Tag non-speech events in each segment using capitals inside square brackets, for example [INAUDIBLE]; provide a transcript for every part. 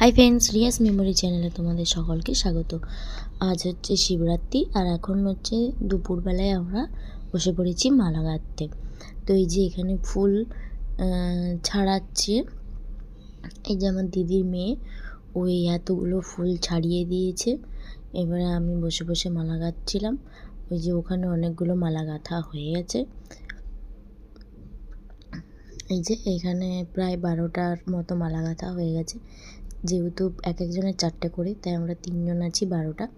Hi friends Riya's memory চ্যানেলে তোমাদের সকলকে স্বাগত। আজ হচ্ছে শিবরাত্রি আর এখন হচ্ছে দুপুরবেলায় আমরা বসে পড়েছি মালা গাঁথতে। তো এই যে এখানে ফুল ছাড়াচ্ছে। এই যে আমার দিদির মেয়ে ওই এতগুলো ফুল ছাড়িয়ে দিয়েছে। এবারে আমি বসে বসে মালা গাঁথছিলাম। ওই যে ওখানে অনেকগুলো মালা গাঁথা হয়ে গেছে। এই যে এখানে প্রায় বারোটার মতো মালা গাঁথা হয়ে গেছে। যেহেতু এক একজনের চারটে করে, তাই আমরা তিনজন আছি বারোটা।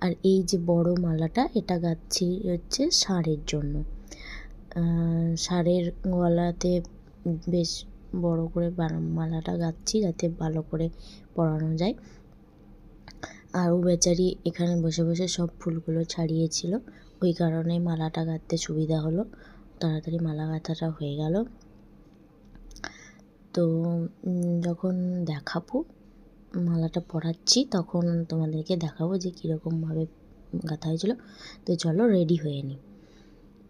আর এই যে বড় মালাটা, এটা গাচ্ছি হচ্ছে ষাঁড়ের জন্য। ষাঁড়ের গলাতে বেশ বড় করে মালাটা গাচ্ছি যাতে ভালো করে পরানো যায়। আর ও বেচারি এখানে বসে বসে সব ফুলগুলো ছাড়িয়েছিল। ওই কারণে মালাটা গাঁথতে সুবিধা হলো। তাড়াতাড়ি মালা গাঁথাটা হয়ে গেল। তো যখন দেখাবো মালাটা পরাচ্ছি, তখন তোমাদেরকে দেখাবো যে কীরকমভাবে গাঁথা হয়েছিল। তো চলো রেডি হয়ে নিই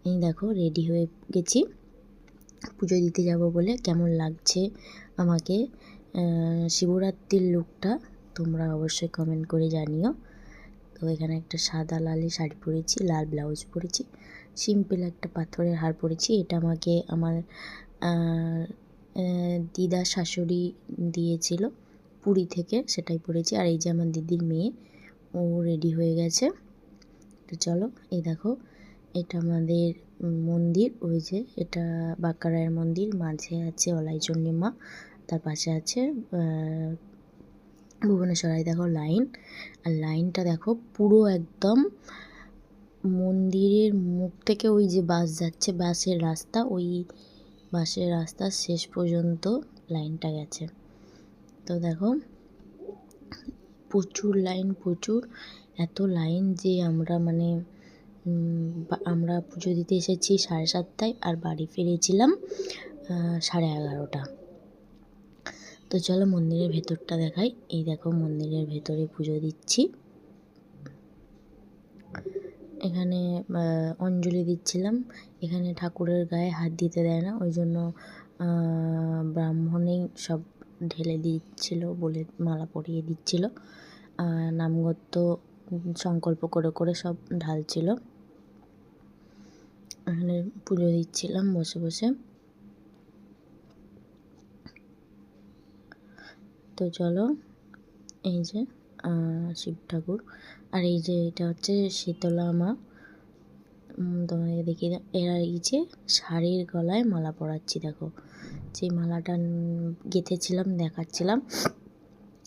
এই দেখো রেডি হয়ে গেছি। পুজো দিতে যাব বলে কেমন লাগছে আমাকে? শিবরাত্রির লুকটা তোমরা অবশ্যই কমেন্ট করে জানিও। তো এখানে একটা সাদা লালে শাড়ি পরেছি, লাল ব্লাউজ পরেছি সিম্পল একটা পাথরের হার পরেছি। এটা আমাকে আমার দিদা শাশুড়ি দিয়েছিল। পুরী থেকে সেটাই পরেছি আর এই যে আমার দিদির মেয়ে, ও রেডি হয়ে গেছে। তো চলো, এই দেখো, এটা আমাদের মন্দির। ওই যে এটা বাঁকারায়ের মন্দির, মাঝে আছে অলাইচন্ডী মা তার পাশে আছে ভুবনেশ্বরায় দেখো, লাইন। আর লাইনটা দেখো, পুরো একদম মন্দিরের মুখ থেকে ওই যে বাস যাচ্ছে, বাসের রাস্তা, ওই বাসের রাস্তার শেষ পর্যন্ত লাইনটা গেছে। তো দেখো, প্রচুর লাইন প্রচুর। এত লাইন যে আমরা মানে আমরা পুজো দিতে এসেছি সাড়ে সাতটায় আর বাড়ি ফিরেছিলাম সাড়ে এগারোটা। তো চলো মন্দিরের ভেতরটা দেখাই। এই দেখো মন্দিরের ভেতরে পুজো দিচ্ছি। এখানে অঞ্জলি দিচ্ছিলাম। এখানে ঠাকুরের গায়ে হাত দিতে দেয় না, ওই জন্য ব্রাহ্মণেই সব ঢেলে দিচ্ছিল বলে মালা পরিয়ে দিচ্ছিল নামগত্য সংকল্প করে করে সব ঢালছিল। এখানে পুজো দিচ্ছিলাম বসে বসে। তো চলো, এই যে শিব ঠাকুর। আর এই যে এটা হচ্ছে শীতলা মা। তোমাদেরকে দেখিয়ে এরা এই যে শাড়ির গলায় মালা পরাচ্ছি, দেখো। যে মালাটা গেঁথেছিলাম, দেখাচ্ছিলাম।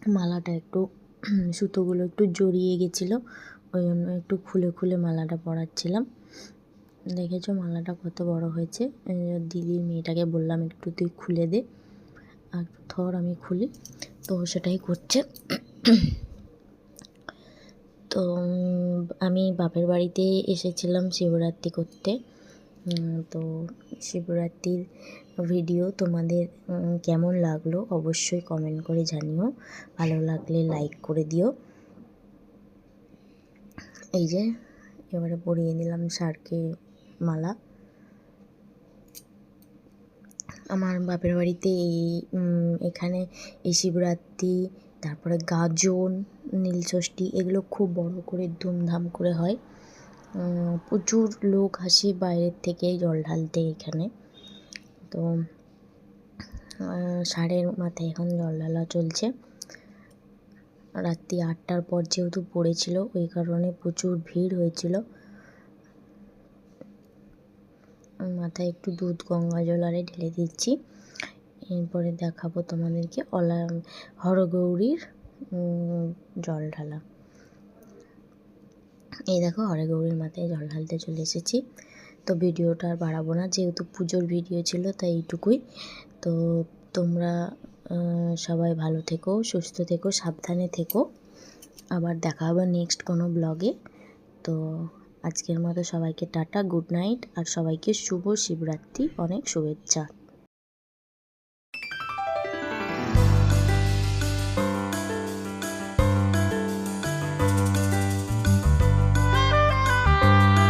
মালাটা একটু, [CLEARS THROAT] সুতোগুলো একটু জড়িয়ে গেছিল। ওই জন্য একটু খুলে খুলে মালাটা পরাচ্ছিলাম। দেখেছ মালাটা কত বড় হয়েছে? দিদির মেয়েটাকে বললাম, একটু তুই খুলে দে। আর থর আমি খুলি, তো সেটাই করছে। [CLEARS THROAT] তো আমি বাপের বাড়িতে এসেছিলাম শিবরাত্রি করতে। তো শিবরাত্রির ভিডিও তোমাদের কেমন লাগল অবশ্যই কমেন্ট করে জানিও। ভালো লাগলে লাইক করে দিও। এই যে, এবারে পরিয়ে দিলাম ষাঁড়কে মালা। আমার বাপের বাড়িতে এই এখানে এই শিবরাত্রি তারপরে গাজন, নীলষষ্ঠী এগুলো খুব বড় করে ধুমধাম করে হয়। প্রচুর লোক আসে বাইরের থেকে জল ঢালতে এখানে। তো ষাঁড়ের মাথায় এখন জল ঢালা চলছে। রাত্রি আটটার পর যেহেতু পড়েছিল, ওই কারণে প্রচুর ভিড় হয়েছিল। মাথায় একটু দুধ গঙ্গা জল আরে ঢেলে দিচ্ছি। এরপরে দেখাবো তোমাদেরকে অলা, হরগৌরীর জল ঢালা। এই দেখো হরগৌরীর মাথায় জল ঢালতে চলে এসেছি। তো ভিডিওটা আর বাড়াবো না, যেহেতু পুজোর ভিডিও ছিল তাই এইটুকুই। তো তোমরা সবাই ভালো থেকো, সুস্থ থেকো, সাবধানে থেকো। আবার দেখা হবে নেক্সট কোনো ব্লগে তো আজকের মতো সবাইকে টাটা গুড নাইট আর সবাইকে শুভ শিবরাত্রি, অনেক শুভেচ্ছা।